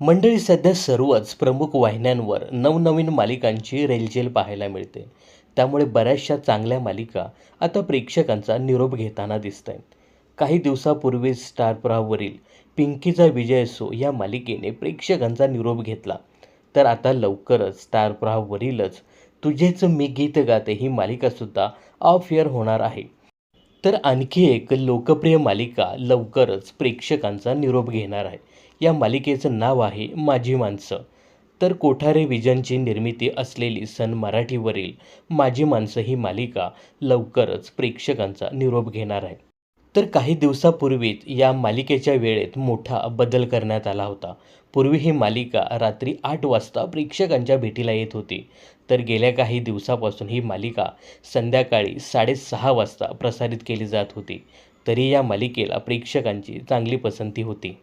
मंडळी सध्या सर्वच प्रमुख वाहिन्यांवर नवनवीन मालिकांची रेलचेल पाहायला मिळते. त्यामुळे बऱ्याचशा चांगल्या मालिका आता प्रेक्षकांचा निरोप घेताना दिसत आहेत काही दिवसापूर्वी स्टारप्रावरील पिंकीचा विजय असो या मालिकेने प्रेक्षकांचा निरोप घेतला. तर आता लवकरच स्टारप्रावरीलच तुझेच मी गीत गाते ही मालिकासुद्धा ऑफ एअर होणार आहे. तर आणखी एक लोकप्रिय मालिका लवकरच प्रेक्षकांचा निरोप घेणार आहे. या मालिकेचं नाव आहे माझी माणसं तर कोठारे विजनची निर्मिती असलेली सन मराठीवरील माझी माणसं ही मालिका लवकरच प्रेक्षकांचा निरोप घेणार आहे. तर काही दिवसापूर्वीच या मालिकेच्या वेळेत मोठा बदल करण्यात आला होता. पूर्वी ही मालिका रात्री आठ वाजता प्रेक्षकांच्या भेटीला येत होती. तर गेल्या काही दिवसापासून ही मालिका संध्याकाळी साडेसहा वाजता प्रसारित केली जात होती. तरी या मालिकेला प्रेक्षकांची चांगली पसंती होती.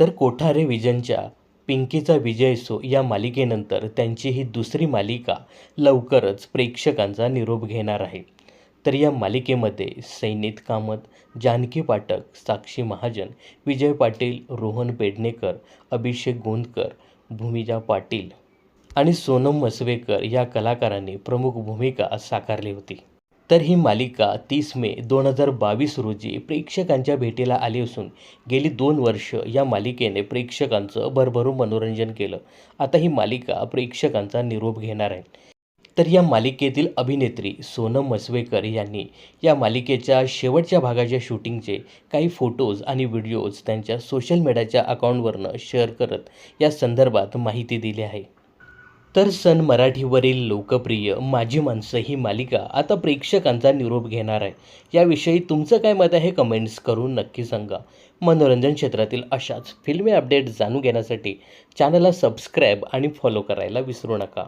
तर कोठारे विजनच्या पिंकीचा विजय सो या मालिकेनंतर त्यांची ही दुसरी मालिका लवकरच प्रेक्षकांचा निरोप घेणार आहे. तर या मालिकेमध्ये सैनित कामत जानकी पाठक साक्षी महाजन विजय पाटील रोहन पेडणेकर अभिषेक गोंदकर भूमिजा पाटील आणि सोनम मसवेकर या कलाकारांनी प्रमुख भूमिका साकारली होती. तर ही मालिका तीस मे दोन हजार बावीस रोजी प्रेक्षकांच्या भेटीला आली असून गेली दोन वर्ष या मालिकेने प्रेक्षकांचं भरभरून मनोरंजन केलं. आता ही मालिका प्रेक्षकांचा निरोप घेणार आहे. तर या मालिकेतील अभिनेत्री सोनम मसवेकर यांनी या मालिकेच्या शेवटच्या भागाच्या शूटिंगचे काही फोटोज आणि व्हिडिओज त्यांच्या सोशल मीडियाच्या अकाउंटवरनं शेअर करत या संदर्भात माहिती दिली आहे. तर सन मराठीवरील लोकप्रिय माझी माणसं ही मालिका आता प्रेक्षकांचा निरोप घेणार आहे. याविषयी तुमचं काय मत आहे कमेंट्स करून नक्की सांगा. मनोरंजन क्षेत्रातील अशाच फिल्मी अपडेट जाणून घेण्यासाठी चॅनलला सबस्क्राईब आणि फॉलो करायला विसरू नका.